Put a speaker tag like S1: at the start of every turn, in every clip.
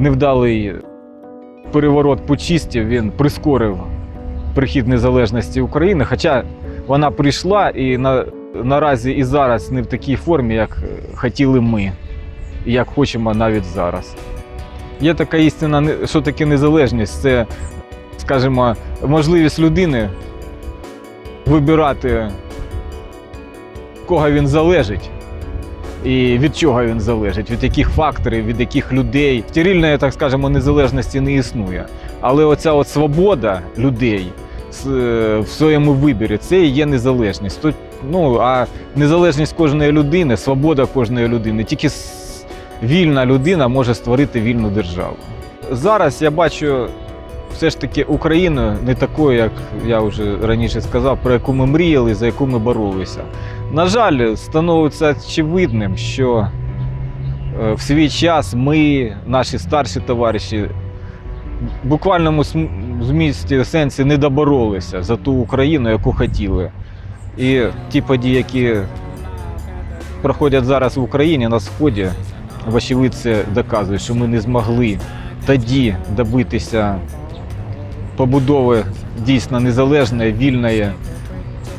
S1: невдалий переворот путчистів він прискорив прихід незалежності України. Хоча вона прийшла і на, наразі і зараз не в такій формі, як хотіли ми, як хочемо навіть зараз. Є така істина, що таке незалежність? Це, скажімо, можливість людини вибирати, кого він залежить. І від чого він залежить, від яких факторів, від яких людей. Стерильної, так скажемо, незалежності не існує. Але оця от свобода людей е, в своєму виборі це і є незалежність. Тут, ну, а незалежність кожної людини, свобода кожної людини, тільки вільна людина може створити вільну державу. Зараз я бачу все ж таки Україну не такою, як я вже раніше сказав, про яку ми мріяли, за яку ми боролися. На жаль, становиться очевидним, що е, в свій час ми, наші старші товариші, в буквальному змісті сенсі не доборолися за ту Україну, яку хотіли. І ті події, які проходять зараз в Україні на Сході, вочевидь доказує, що ми не змогли тоді добитися побудови дійсно незалежної, вільної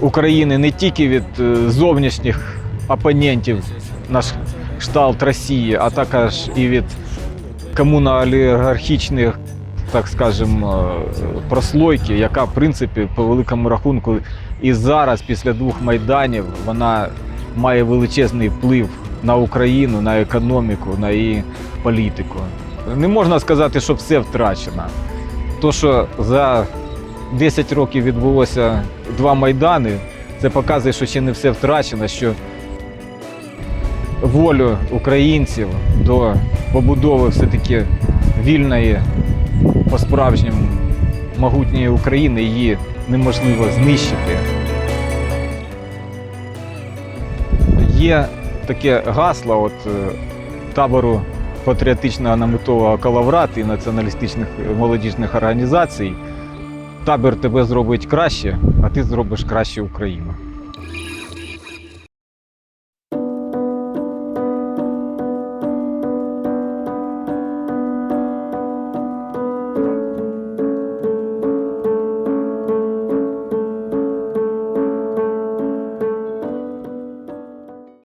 S1: України не тільки від е, зовнішніх опонентів наш кшталт Росії, а також і від комуно-олігархічних, так скажемо, е, прослойки, яка, в принципі, по великому рахунку, і зараз, після двох майданів, вона має величезний вплив на Україну, на економіку, на її політику. Не можна сказати, що все втрачено. То, що за 10 років відбулося два майдани, це показує, що ще не все втрачено, що волю українців до побудови все-таки вільної, по-справжньому могутньої України її неможливо знищити. Є таке гасло от, е, табору патріотичного наметового калаврат і націоналістичних молодіжних організацій. Табір тебе зробить краще, а ти зробиш краще Україну.